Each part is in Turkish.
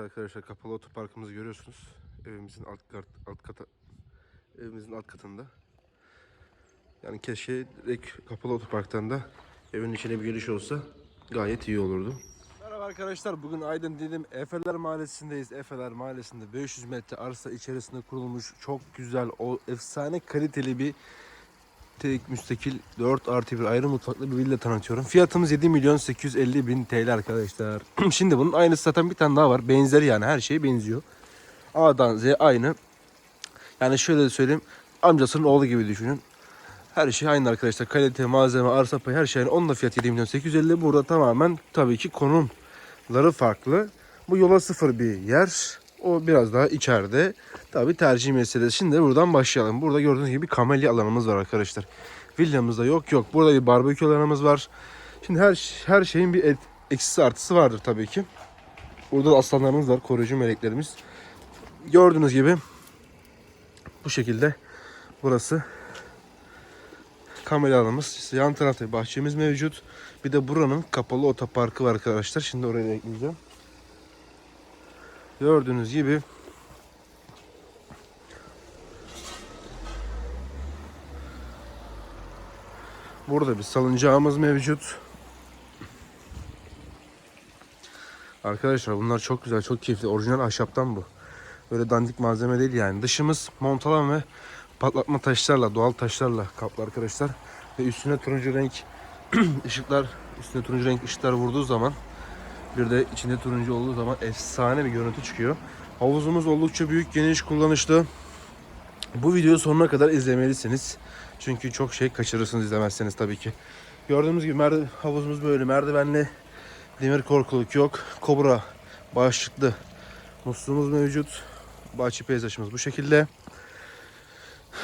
Arkadaşlar kapalı otoparkımızı görüyorsunuz. Evimizin alt kat, alt kata evimizin alt katında. Yani keşke direkt kapalı otoparktan da evin içine bir giriş olsa gayet iyi olurdu. Merhaba arkadaşlar. Bugün Aydın Didim Efeler Mahallesi'ndeyiz. Efeler Mahallesi'nde 500 metre arsa içerisinde kurulmuş çok güzel, o efsane kaliteli bir tek müstakil 4 artı bir ayrı mutfaklı bir villa tanıtıyorum. Fiyatımız 7 milyon 850 bin TL arkadaşlar. Şimdi bunun aynısı zaten bir tane daha var. Benzeri yani her şey benziyor. A'dan Z aynı. Yani şöyle de söyleyeyim. Amcasının oğlu gibi düşünün. Her şey aynı arkadaşlar. Kalite, malzeme, arsa payı her şey aynı. Onun da fiyatı 7 milyon 850. Burada tamamen tabii ki konumları farklı. Bu yola sıfır bir yer. O biraz daha içeride. Tabii tercih meselesi. Şimdi buradan başlayalım. Burada gördüğünüz gibi kamelya alanımız var arkadaşlar. Villamızda yok yok. Burada bir barbekü alanımız var. Şimdi her her şeyin bir et, eksisi artısı vardır tabii ki. Burada da aslanlarımız var. Koruyucu meleklerimiz. Gördüğünüz gibi bu şekilde burası kamelya alanımız. Yan tarafta bahçemiz mevcut. Bir de buranın kapalı otoparkı var arkadaşlar. Şimdi oraya ekleyeceğim. Gördüğünüz gibi Burada bir salıncağımız mevcut. Arkadaşlar bunlar çok güzel, çok keyifli. Orijinal ahşaptan bu. Böyle dandik malzeme değil yani. Dışımız montalan ve patlatma taşlarla, doğal taşlarla kaplı arkadaşlar. Ve üstüne turuncu renk ışıklar, üstüne turuncu renk ışıklar vurduğu zaman bir de içinde turuncu olduğu zaman efsane bir görüntü çıkıyor. Havuzumuz oldukça büyük, geniş, kullanışlı. Bu videoyu sonuna kadar izlemelisiniz. Çünkü çok şey kaçırırsınız izlemezseniz tabii ki. Gördüğünüz gibi merdiven, havuzumuz böyle merdivenli. Demir korkuluk yok. Kobra başlıklı musluğumuz mevcut. Bahçe peyzajımız bu şekilde.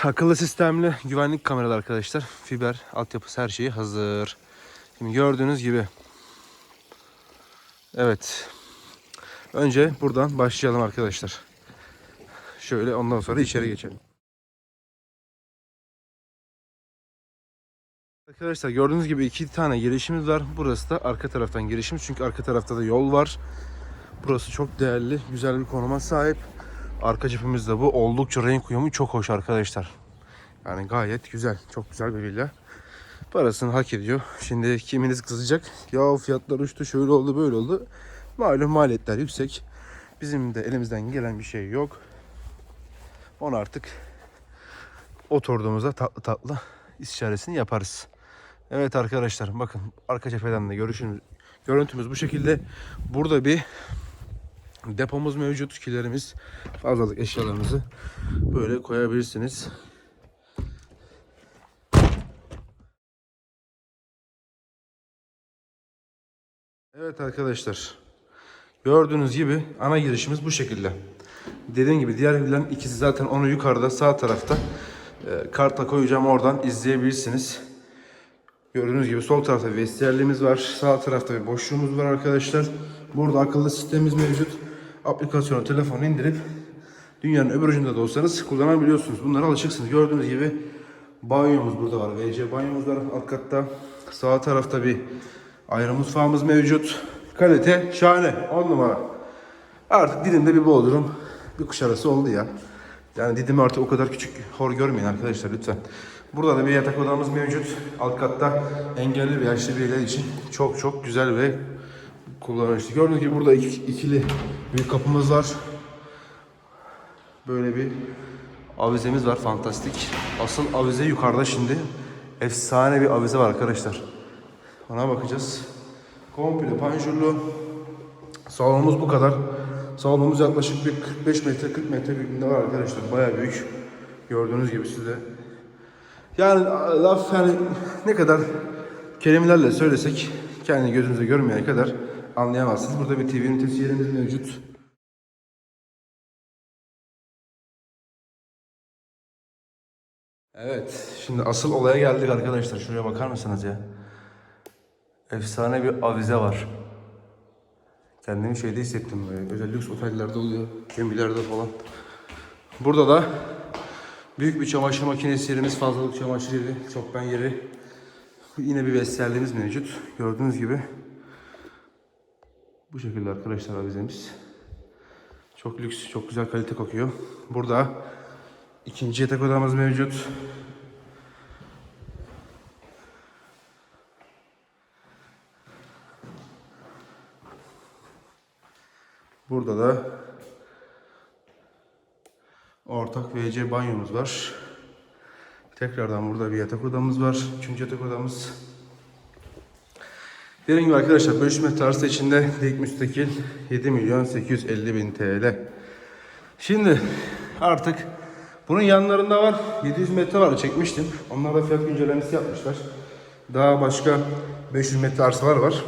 Akıllı sistemli güvenlik kameralı arkadaşlar. Fiber altyapısı her şeyi hazır. Şimdi gördüğünüz gibi. Evet. Önce buradan başlayalım arkadaşlar. Şöyle ondan sonra içeri geçelim. Arkadaşlar gördüğünüz gibi iki tane girişimiz var. Burası da arka taraftan girişimiz. Çünkü arka tarafta da yol var. Burası çok değerli, güzel bir konuma sahip. Arka cephemiz de bu. Oldukça renk uyumu çok hoş arkadaşlar. Yani gayet güzel. Çok güzel bir villa. Parasını hak ediyor. Şimdi kiminiz kızacak? Ya fiyatlar uçtu, şöyle oldu, böyle oldu. Malum maliyetler yüksek. Bizim de elimizden gelen bir şey yok. Onu artık oturduğumuzda tatlı tatlı istişaresini yaparız. Evet arkadaşlar bakın arka cepheden de görüşümüz, görüntümüz bu şekilde. Burada bir depomuz mevcut. Kilerimiz fazlalık eşyalarınızı böyle koyabilirsiniz. Evet arkadaşlar. Gördüğünüz gibi ana girişimiz bu şekilde. Dediğim gibi diğer villanın ikisi zaten onu yukarıda sağ tarafta. E, karta koyacağım oradan izleyebilirsiniz. Gördüğünüz gibi sol tarafta vestiyerliğimiz var. Sağ tarafta bir boşluğumuz var arkadaşlar. Burada akıllı sistemimiz mevcut. Aplikasyonu telefonu indirip dünyanın öbür ucunda da olsanız kullanabiliyorsunuz. Bunlara alışıksınız. Gördüğünüz gibi banyomuz burada var. WC banyomuz var alt katta. Sağ tarafta bir ayrı mutfağımız mevcut. Kalite şahane. 10 numara. Artık Didim'de bir Bodrum, bir kuş arası oldu ya. Yani Didim'i artık o kadar küçük hor görmeyin arkadaşlar lütfen. Burada da bir yatak odamız mevcut. Alt katta engelli ve yaşlı bireyler için çok çok güzel ve kullanışlı. Gördüğünüz gibi burada iki- ikili bir kapımız var. Böyle bir avizemiz var fantastik. Asıl avize yukarıda şimdi. Efsane bir avize var arkadaşlar. Ona bakacağız. Komple panjurlu. Salonumuz bu kadar. Salonumuz yaklaşık bir 45 metre 40 metre büyüklüğünde var arkadaşlar. Bayağı büyük. Gördüğünüz gibi size. Yani laf yani ne kadar kelimelerle söylesek kendi gözünüze görmeyene kadar anlayamazsınız. Burada bir TV ünitesi yerimiz mevcut. Evet, şimdi asıl olaya geldik arkadaşlar. Şuraya bakar mısınız ya? Efsane bir avize var. Kendimi şeyde hissettim böyle. Özel lüks otellerde oluyor. Gemilerde falan. Burada da büyük bir çamaşır makinesi yerimiz, fazlalık çamaşır yeri, çoktan yeri. Yine bir vestiyerliğimiz mevcut. Gördüğünüz gibi. Bu şekilde arkadaşlar avizemiz. Çok lüks, çok güzel kalite kokuyor. Burada ikinci yatak odamız mevcut. Burada da ortak WC banyomuz var. Tekrardan burada bir yatak odamız var. Üçüncü yatak odamız. Dediğim gibi arkadaşlar bölüşme tarzı içinde dik müstakil 7 milyon 850 bin TL. Şimdi artık bunun yanlarında var 700 metre var çekmiştim. Onlar da fiyat güncellemesi yapmışlar. Daha başka 500 metre arsalar var.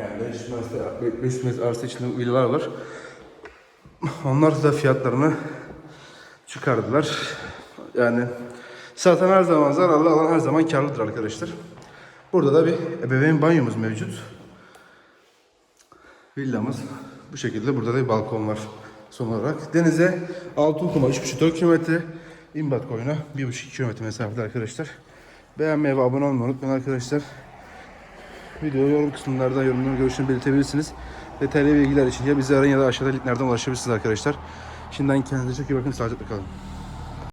Yani 500 metre, 500 metre arsa içinde villalar var. Onlar da fiyatlarını çıkardılar. Yani satan her zaman zararlı, alan her zaman karlıdır arkadaşlar. Burada da bir ebeveyn banyomuz mevcut. Villamız bu şekilde. Burada da bir balkon var son olarak. Denize Altınkuma 3,5-4 kilometre. İmbat koyuna 1,5 kilometre mesafede arkadaşlar. Beğenmeyi ve abone olmayı unutmayın arkadaşlar. Video yorum kısımlarda yorumlar görüşünü belirtebilirsiniz. Detaylı bilgiler için ya bizi arayın ya da aşağıda linklerden ulaşabilirsiniz arkadaşlar. Şimdiden kendinize çok iyi bakın. Sağlıcakla kalın.